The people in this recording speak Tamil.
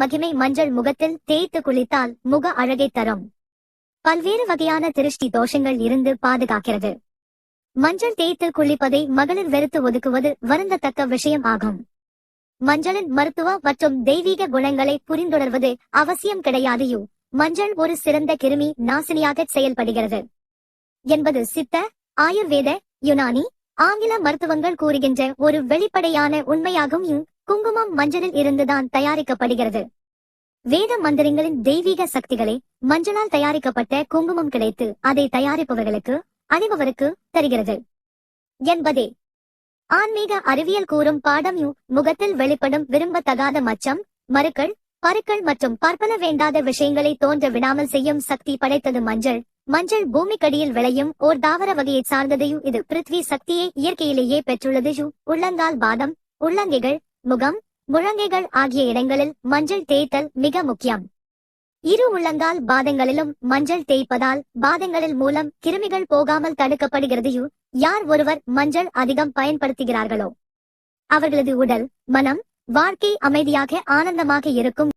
மகிமை மஞ்சள் முகத்தில் தேய்த்து குளித்தால் முக அழகை தரும். பல்வேறு வகையான திருஷ்டி தோஷங்கள் இருந்து பாதுகாக்கிறது. மஞ்சள் தேய்த்து குளிப்பதை மகளிர் வெறுத்து ஒதுக்குவது வருந்தத்தக்க விஷயம் ஆகும். மஞ்சளின் மருத்துவ மற்றும் தெய்வீக குணங்களை புரிந்துணர்வது அவசியம் கிடையாதையோ மஞ்சள் ஒரு சிறந்த கிருமி நாசினியாக செயல்படுகிறது. என்பது சித்த ஆயுர்வேத யுனானி ஆங்கில மருத்துவங்கள் கூறுகின்ற ஒரு வெளிப்படையான உண்மையாகும் குங்குமம் மஞ்சளில் இருந்துதான் தயாரிக்கப்படுகிறது. வேத மந்திரங்களின் தெய்வீக சக்திகளை மஞ்சளால் தயாரிக்கப்பட்ட குங்குமம் கிடைத்து அதை தயாரிப்பவர்களுக்கு அணிபவருக்கு தருகிறது. என்பதே. ஆன்மீக அறிவியல் கூறும் பாடம் முகத்தில் வெளிப்படும் விரும்பத்தகாத மச்சம் மறுக்கள் பருக்கள் மற்றும் பற்பல வேண்டாத விஷயங்களை தோன்ற விடாமல் செய்யும் சக்தி படைத்தது மஞ்சள். மஞ்சள் பூமிக்கடியில் விளையும் ஓர் தாவர வகையை சார்ந்ததையும் இது பிருத்வி சக்தியை இயற்கையிலேயே பெற்றுள்ளது உள்ளங்கால் பாதம் உள்ளங்கைகள் முகம் முழங்கைகள் ஆகிய இடங்களில் மஞ்சள் தேய்த்தல் மிக முக்கியம். இரு உள்ளங்கால் பாதங்களிலும் மஞ்சள் தேய்ப்பதால் பாதங்களில் மூலம் கிருமிகள் போகாமல் தடுக்கப்படுகிறதையோ யார் ஒருவர் மஞ்சள் அதிகம் பயன்படுத்துகிறார்களோ? அவர்களது உடல் மனம் வாழ்க்கை அமைதியாக ஆனந்தமாக இருக்கும்